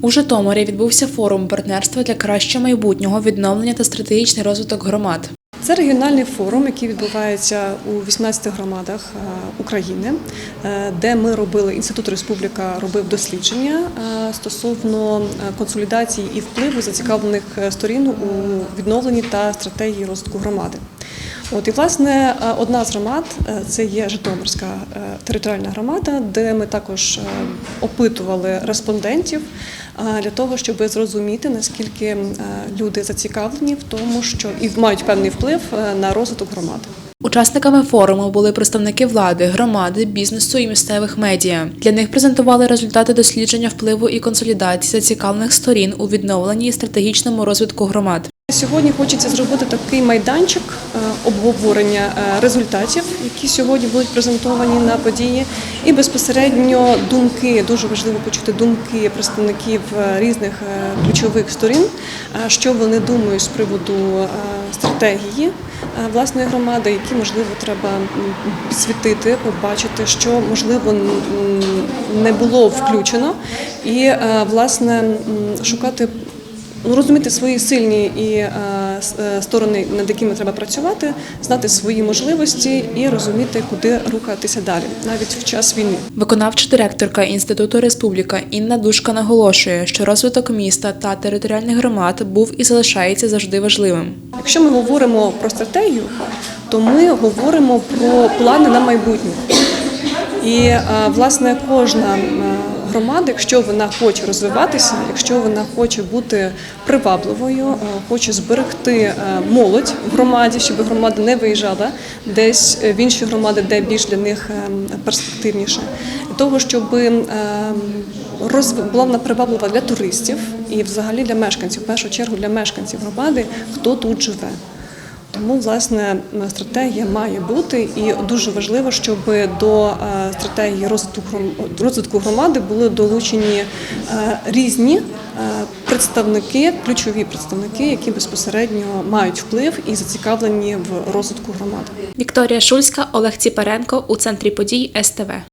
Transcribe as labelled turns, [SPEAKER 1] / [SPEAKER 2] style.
[SPEAKER 1] У Житомирі відбувся форум партнерства для кращого майбутнього відновлення та стратегічний розвиток громад.
[SPEAKER 2] Це регіональний форум, який відбувається у 18 громадах е, України, е, де ми робили інститут Республіка робив дослідження е, стосовно консолідації і впливу зацікавлених сторін у відновленні та стратегії розвитку громади. От і власне е, одна з громад е, це є Житомирська е, територіальна громада, де ми також опитували респондентів для того, щоб зрозуміти наскільки люди зацікавлені в тому, що і мають певний вплив на розвиток громади.
[SPEAKER 1] Учасниками форуму були представники влади, громади, бізнесу і місцевих медіа. Для них презентували результати дослідження впливу і консолідації зацікавлених сторін у відновленні і стратегічному розвитку громад.
[SPEAKER 2] Сьогодні хочеться зробити такий майданчик е, обговорення е, результатів, які сьогодні будуть презентовані на події, і безпосередньо думки. Дуже важливо почути думки представників е, різних ключових сторін, що вони думають з приводу стратегії власної громади, які можливо треба світити, побачити, що можливо не було включено, і власне шукати. Розуміти свої сильні і е, е, сторони, над якими треба працювати, знати свої можливості і розуміти, куди рухатися далі, навіть в час війни.
[SPEAKER 1] Виконавча директорка Інституту Республіка Інна Душка наголошує, що розвиток міста та територіальних громад був і залишається завжди важливим.
[SPEAKER 2] Якщо ми говоримо про стратегію, то ми говоримо про плани на майбутнє. І е, власне кожна громада, якщо вона хоче розвиватися, якщо вона хоче бути привабливою, е, хоче зберегти е, молодь в громаді, щоб громада не виїжджала десь в інші громади, де більш для них е, перспективніше, для того, щоб е, була вона приваблива для туристів і взагалі для мешканців, в першу чергу для мешканців громади, хто тут живе. Тому власне стратегія має бути, і дуже важливо, щоб до е, стратегії розвитку гром- громади були долучені е, різні е, представники, ключові представники, які безпосередньо мають вплив і зацікавлені в розвитку громади.
[SPEAKER 1] Вікторія Шульська, Олег Ціпаренко у центрі подій СТВ.